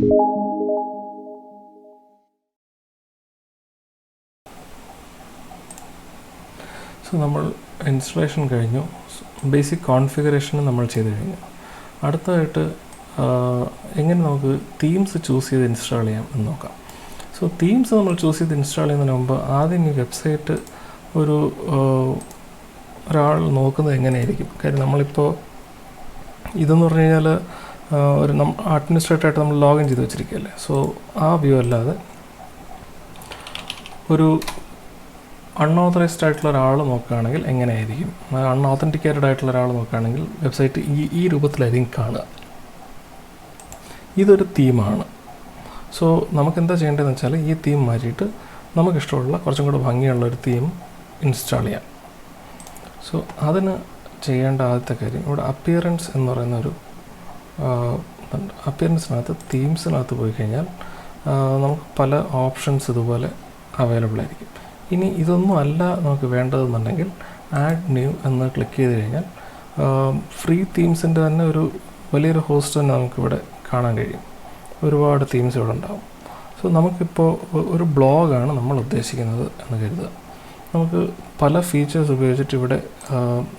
So നമ്മൾ installation കഴിഞ്ഞു. Basic configuration നമ്മൾ ചെയ്ത് കഴിഞ്ഞു. അടുത്തതായിട്ട് എങ്ങനെ നമുക്ക് തീംസ് ചൂസ് ചെയ്ത് ഇൻസ്റ്റാൾ ചെയ്യാം എന്ന് നോക്കാം. സോ തീംസ് നമ്മൾ ചൂസ് ചെയ്ത് ഇൻസ്റ്റാൾ ചെയ്യുന്നതിന് മുമ്പ് ആദ്യം ഈ വെബ്സൈറ്റ് ഒരു ഒരാൾ നോക്കുന്നത് എങ്ങനെയായിരിക്കും? കാര്യം നമ്മളിപ്പോൾ ഇതെന്ന് പറഞ്ഞു കഴിഞ്ഞാൽ ഒരു നം അഡ്മിനിസ്ട്രേറ്റർ ആയിട്ട് നമ്മൾ ലോഗിൻ ചെയ്ത് വെച്ചിരിക്കുകയല്ലേ? സോ ആ വ്യൂ അല്ലാതെ ഒരു അൺഓതറൈസ്ഡ് ആയിട്ടുള്ള ഒരാൾ നോക്കുകയാണെങ്കിൽ എങ്ങനെയായിരിക്കും? അൺഓതന്റിക്കേറ്റഡ് ആയിട്ടുള്ള ഒരാൾ നോക്കുകയാണെങ്കിൽ വെബ്സൈറ്റ് ഈ ഈ രൂപത്തിലായിരിക്കും കാണുക. ഇതൊരു തീമാണ് സോ നമുക്ക് എന്താ ചെയ്യേണ്ടതെന്ന് വെച്ചാൽ ഈ തീം മാറ്റിയിട്ട് നമുക്കിഷ്ടമുള്ള കുറച്ചും കൂടെ ഭംഗിയുള്ള ഒരു തീം ഇൻസ്റ്റാൾ ചെയ്യാം. സോ അതിന് ചെയ്യേണ്ട ആദ്യത്തെ കാര്യം ഇവിടെ അപ്പിയറൻസ് എന്ന് പറയുന്ന ഒരു അപ്പിയറൻസിനകത്ത് തീംസിനകത്ത് പോയി കഴിഞ്ഞാൽ നമുക്ക് പല ഓപ്ഷൻസ് ഇതുപോലെ അവൈലബിൾ ആയിരിക്കും. ഇനി ഇതൊന്നും അല്ല നമുക്ക് വേണ്ടതെന്നുണ്ടെങ്കിൽ ആഡ് ന്യൂ എന്ന് ക്ലിക്ക് ചെയ്ത് കഴിഞ്ഞാൽ ഫ്രീ തീംസിന്റെ തന്നെ ഒരു വലിയൊരു ഹോസ്റ്റ് തന്നെ നമുക്കിവിടെ കാണാൻ കഴിയും. ഒരുപാട് തീംസ് ഇവിടെ ഉണ്ടാവും. സോ നമുക്കിപ്പോൾ ഒരു ബ്ലോഗാണ് നമ്മൾ ഉദ്ദേശിക്കുന്നത് എന്ന് കരുതുക. നമുക്ക് പല ഫീച്ചേഴ്സ് ഉപയോഗിച്ചിട്ട് ഇവിടെ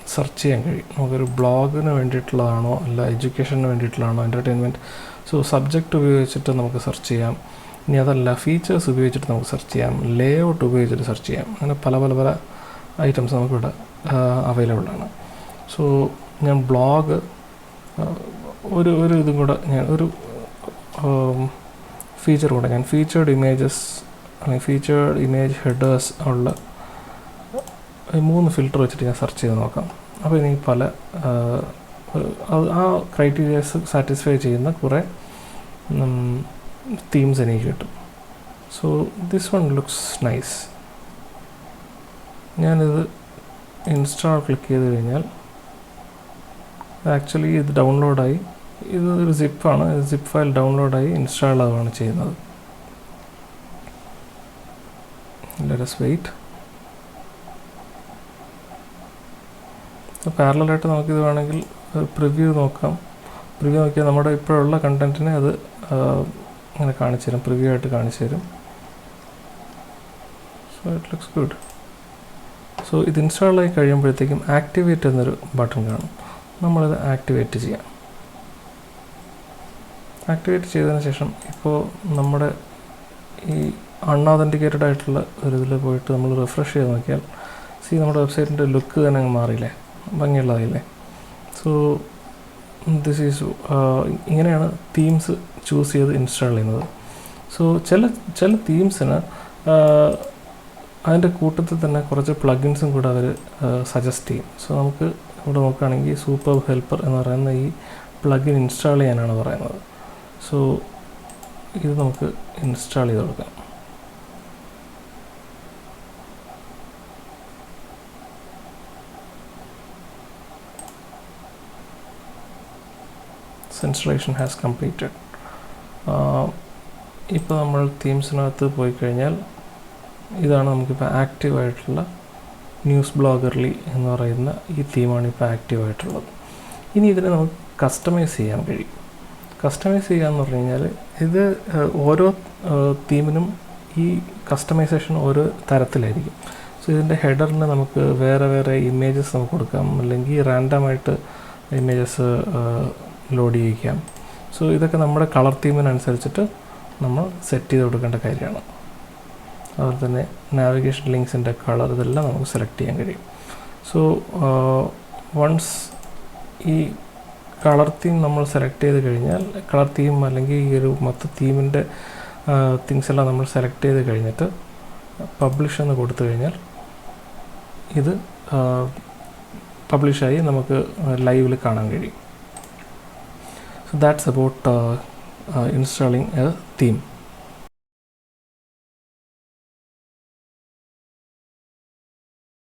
സെർച്ച് ചെയ്യാൻ കഴിയും. നമുക്കൊരു ബ്ലോഗിന് വേണ്ടിയിട്ടുള്ളതാണോ അല്ല എഡ്യൂക്കേഷന് വേണ്ടിയിട്ടുള്ളതാണോ എന്റർടൈൻമെന്റ് സോ സബ്ജക്റ്റ് ഉപയോഗിച്ചിട്ട് നമുക്ക് സെർച്ച് ചെയ്യാം. ഇനി അതല്ല ഫീച്ചേഴ്സ് ഉപയോഗിച്ചിട്ട് നമുക്ക് സെർച്ച് ചെയ്യാം. ലേ ഔട്ട് ഉപയോഗിച്ചിട്ട് സെർച്ച് ചെയ്യാം. അങ്ങനെ പല പല പല ഐറ്റംസ് നമുക്കിവിടെ അവൈലബിൾ ആണ്. സോ ഞാൻ ബ്ലോഗ് ഒരു ഒരു ഇതും കൂടെ ഞാൻ ഒരു ഫീച്ചർ കൂടെ ഞാൻ ഫീച്ചേർഡ് ഇമേജസ് അല്ലെങ്കിൽ ഫീച്ചേർഡ് ഇമേജ് ഹെഡേഴ്സ് ഉള്ള മൂന്ന് ഫിൽറ്റർ വെച്ചിട്ട് ഞാൻ സെർച്ച് ചെയ്ത് നോക്കാം. അപ്പോൾ എനിക്ക് പല ആ, ക്രൈറ്റീരിയാസ് ക്രൈറ്റീരിയസ് സാറ്റിസ്ഫൈ ചെയ്യുന്ന കുറേ തീംസ് എനിക്ക് കിട്ടും. So this one looks nice ഞാനിത് ഇൻസ്റ്റാൾ ക്ലിക്ക് ചെയ്ത് കഴിഞ്ഞാൽ ആക്ച്വലി ഇത് ഡൗൺലോഡായി ഇത് ഒരു സിപ്പാണ് സിപ്പ് ഫയൽ ഡൗൺലോഡായി ഇൻസ്റ്റാൾ ആവുകയാണ് ചെയ്യുന്നത്. ലെറ്റസ് വെയിറ്റ് പാരലായിട്ട് നമുക്കിത് വേണമെങ്കിൽ പ്രിവ്യൂ നോക്കാം. പ്രിവ്യൂ നോക്കിയാൽ നമ്മുടെ ഇപ്പോഴുള്ള കണ്ടന്റിനെ അത് ഇങ്ങനെ കാണിച്ചു തരും. പ്രിവ്യൂ ആയിട്ട് കാണിച്ചു തരും. So it looks good so ഇത് ഇൻസ്റ്റാൾ ആയി കഴിയുമ്പോഴത്തേക്കും ആക്ടിവേറ്റ് എന്നൊരു ബട്ടൺ കാണും. നമ്മളിത് ആക്ടിവേറ്റ് ചെയ്യാം. ആക്ടിവേറ്റ് ചെയ്തതിന് ശേഷം ഇപ്പോൾ നമ്മുടെ ഈ അൺഒതന്റിക്കേറ്റഡ് ആയിട്ടുള്ള ഒരു ഇതിൽ പോയിട്ട് നമ്മൾ റിഫ്രഷ് ചെയ്ത് നോക്കിയാൽ സി നമ്മുടെ വെബ്സൈറ്റിന്റെ ലുക്ക് തന്നെ അങ്ങ് മാറിയില്ലേ? ഭംഗിയുള്ളതായില്ലേ സോ ദിസ് ഈസ് ഇങ്ങനെയാണ് തീംസ് ചൂസ് ചെയ്ത് ഇൻസ്റ്റാൾ ചെയ്യുന്നത്. സോ ചില ചില തീംസിന് അതിന്റെ കൂട്ടത്തിൽ തന്നെ കുറച്ച് പ്ലഗിൻസും കൂടെ അവർ സജസ്റ്റ് ചെയ്യും. സോ നമുക്ക് ഇവിടെ നോക്കുകയാണെങ്കിൽ സൂപ്പർ ഹെൽപ്പർ എന്ന് പറയുന്ന ഈ പ്ലഗിൻ ഇൻസ്റ്റാൾ ചെയ്യാനാണ് പറയുന്നത്. സോ ഇത് നമുക്ക് ഇൻസ്റ്റാൾ ചെയ്ത് കൊടുക്കാം. ഇൻസ്റ്റലേഷൻ ഹാസ് കംപ്ലീറ്റഡ് ഇപ്പോൾ നമ്മൾ തീംസിനകത്ത് പോയി കഴിഞ്ഞാൽ ഇതാണ് നമുക്കിപ്പോൾ ആക്റ്റീവായിട്ടുള്ള ന്യൂസ് ബ്ലോഗർലി എന്ന് പറയുന്ന ഈ തീമാണ് ഇപ്പോൾ ആക്റ്റീവായിട്ടുള്ളത് ഇനി ഇതിനെ നമുക്ക് കസ്റ്റമൈസ് ചെയ്യാൻ കഴിയും. കസ്റ്റമൈസ് ചെയ്യുക എന്ന് പറഞ്ഞു കഴിഞ്ഞാൽ ഇത് ഓരോ തീമിനും ഈ കസ്റ്റമൈസേഷൻ ഓരോ തരത്തിലായിരിക്കും. സോ ഇതിന്റെ ഹെഡറിന് നമുക്ക് വേറെ വേറെ ഇമേജസ് നമുക്ക് കൊടുക്കാം. അല്ലെങ്കിൽ റാൻഡമായിട്ട് ഇമേജസ് ലോഡ് ചെയ്യിക്കാം. സോ ഇതൊക്കെ നമ്മുടെ കളർ തീമിനനുസരിച്ചിട്ട് നമ്മൾ സെറ്റ് ചെയ്ത് കൊടുക്കേണ്ട കാര്യമാണ്. അതുപോലെ തന്നെ നാവിഗേഷൻ ലിങ്ക്സിന്റെ കളർ ഇതെല്ലാം നമുക്ക് സെലക്ട് ചെയ്യാൻ കഴിയും. സോ വൺസ് ഈ കളർ തീം നമ്മൾ സെലക്ട് ചെയ്ത് കഴിഞ്ഞാൽ കളർ തീം അല്ലെങ്കിൽ ഈ ഒരു മൊത്ത തീമിന്റെ തിങ്സ് എല്ലാം നമ്മൾ സെലക്ട് ചെയ്ത് കഴിഞ്ഞിട്ട് പബ്ലിഷ് എന്ന് കൊടുത്തു കഴിഞ്ഞാൽ ഇത് പബ്ലിഷായി നമുക്ക് ലൈവിൽ കാണാൻ കഴിയും. so that's about uh, uh, installing a theme.